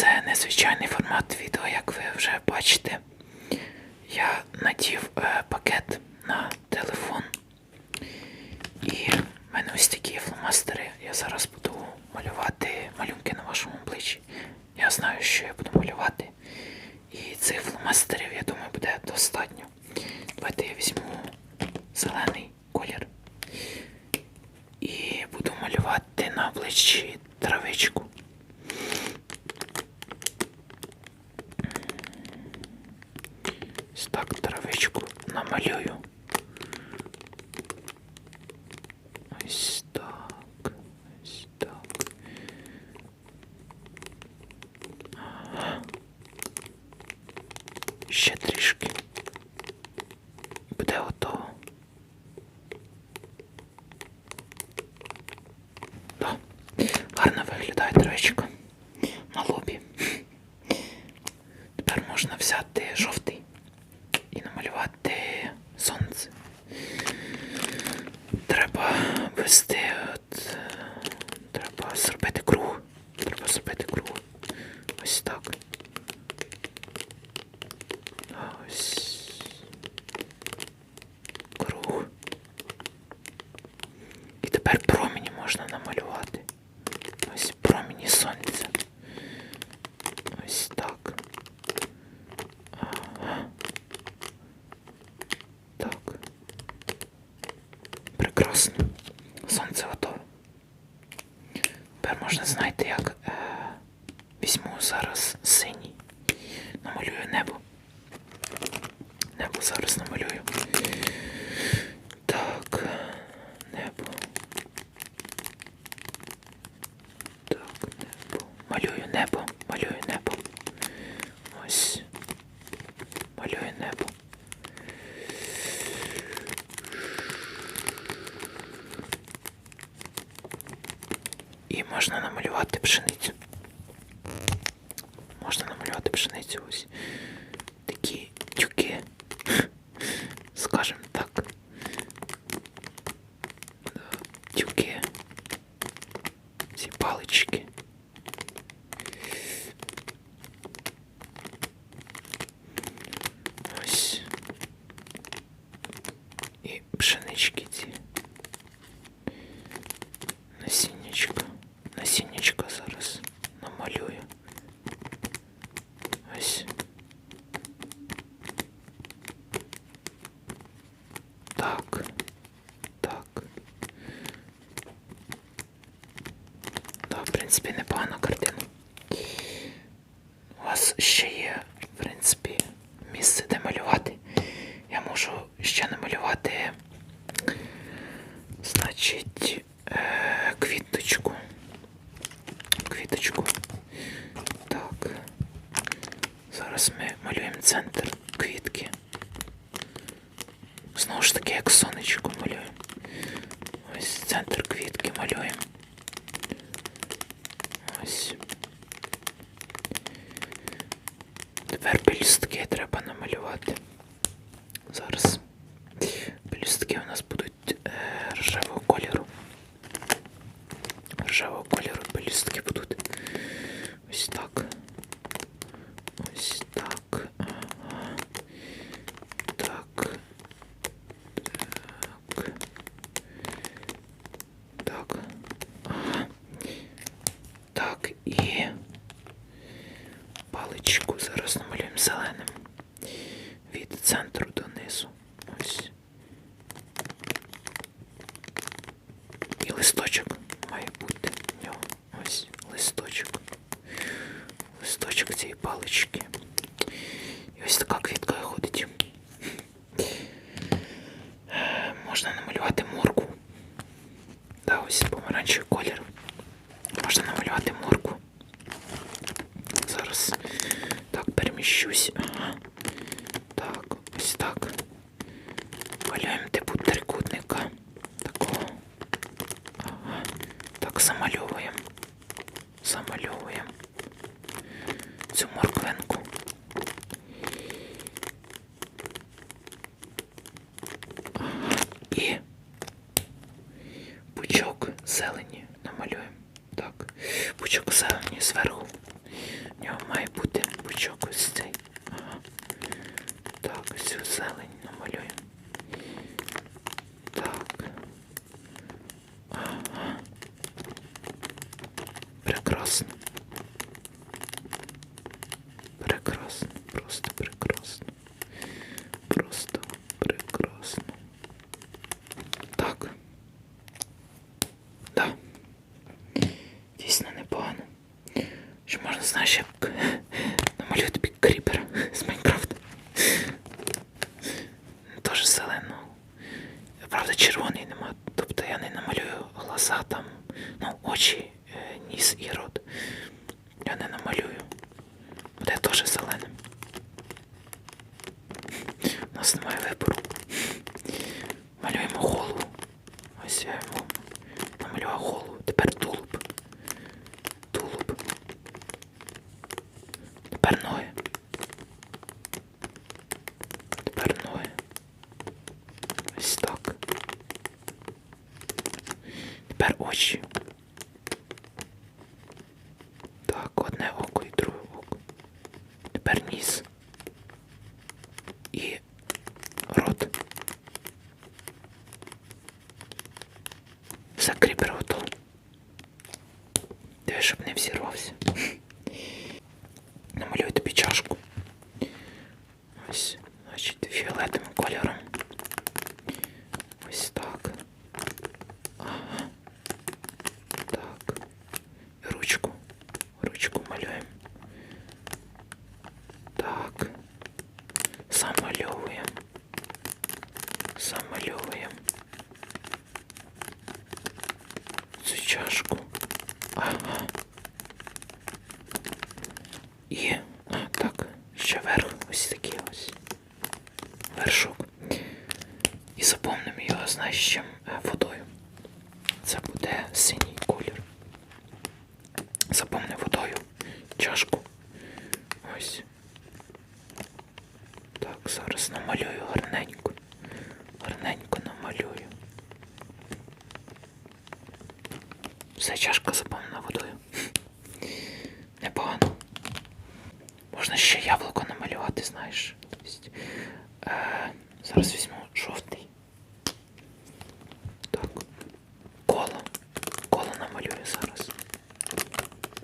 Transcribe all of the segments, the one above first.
Це незвичайний формат відео, як ви вже бачите. Я надів е, пакет на телефон. І в мене ось такі фломастери. Я зараз буду малювати малюнки на вашому обличчі. Я знаю, що я буду малювати. І цих фломастерів, я думаю, буде достатньо. Давайте я візьму зелений колір. І буду малювати на обличчі травичку. Ось так травичку намалюю. Ось так. Ось так. Ага. Ще трішки. Буде готово. Тепер промені можна намалювати. Ось промені сонця. Ось так. Ага. Так. Прекрасно. Сонце готове. Тепер можна знаєте, як е, візьму зараз синій. Намалюю небо. Небо зараз намалюю. Так. Небо. Так, небо. Малюю небо, малюю небо. Ось. Малюю небо. І можна намалювати пшеницю. Можна намалювати пшеницю ось. пшенички ці. Насіннячко. Насіннячко зараз намалюю. Ось. Так. Так. Да, в принципі, непогана картина. Знову ж таки, як сонечко малюємо. Ось центр квітки малюємо. Ось. Тепер пелюстки треба намалювати. цієї палички. І ось така квітка виходить. Е, Можна намалювати морку. Да, ось помаранчевий колір. Можна намалювати морку. Зараз так переміщусь. Ага. Так, ось так. Малюємо пучок зелені зверху. В нього має бути пучок ось цей. Ага. Так, всю зелень намалюємо. Так. Ага. Прекрасно. Прекрасно, просто прекрасно. Просто прекрасно. Так. Да. Дійсно непогано. Що можна, знаєш, як намалюю тобі кріпера з Майнкрафта. Теж зеленого. Правда, червоний нема. Тобто я не намалюю глаза там, ну, очі, е, ніс і рот. Я не намалюю. Буде теж зеленим. У нас немає вибору. Малюємо голову. Ось я йому намалював голову. Тепер тулуб. Тулуб. Тепер ноги. Тепер ноги. Ось так. Тепер очі. Так, одне око і друге око. Тепер ніс. І рот. Кріпер готов. Диви, щоб не взірвався. Намалюю тобі чашку. Ось, значить, фіолетовим кольором. Ось так. Ага. Так. І ручку. Ручку малюємо. Так. Замальовуємо. Замальовуємо. Цю чашку. Ага. І. А, так. Ще верх. Ось такий ось. Вершок. І заповнимо його, знаєш, чим Е, водою. Це буде синій колір. Заповни водою чашку. Ось. Так, зараз намалюю гарненько. Гарненько намалюю. Все, чашка заповнена водою. Непогано. Можна ще яблуко намалювати, знаєш. Зараз візьму жовтий. Так. Коло. Коло намалюю зараз.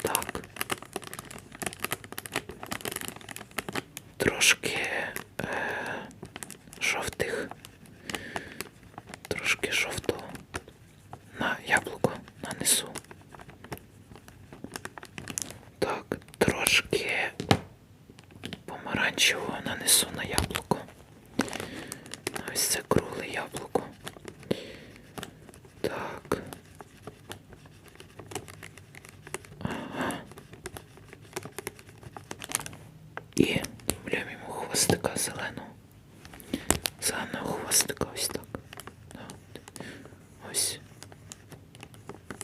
Так. Трошки е, жовтих. Трошки жовтого. На яблуко нанесу. Так, трошки помаранчевого нанесу на яблуко. Ось це кругле яблуко. Так. Ага. І малюємо йому хвостика зеленого. Хвостика ось так. Ось.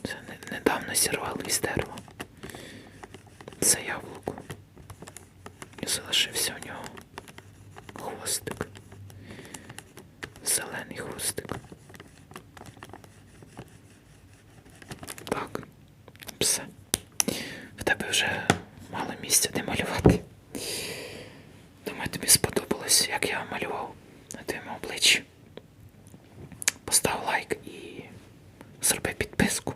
Це недавно зірвали із дерева. Це яблуко. І залишився у нього хвостик. Зелений хвостик. Так. Все. В тебе вже мало місця де малювати. Думаю, тобі сподобалось, як я малював на твоєму обличчі. Зроби підписку.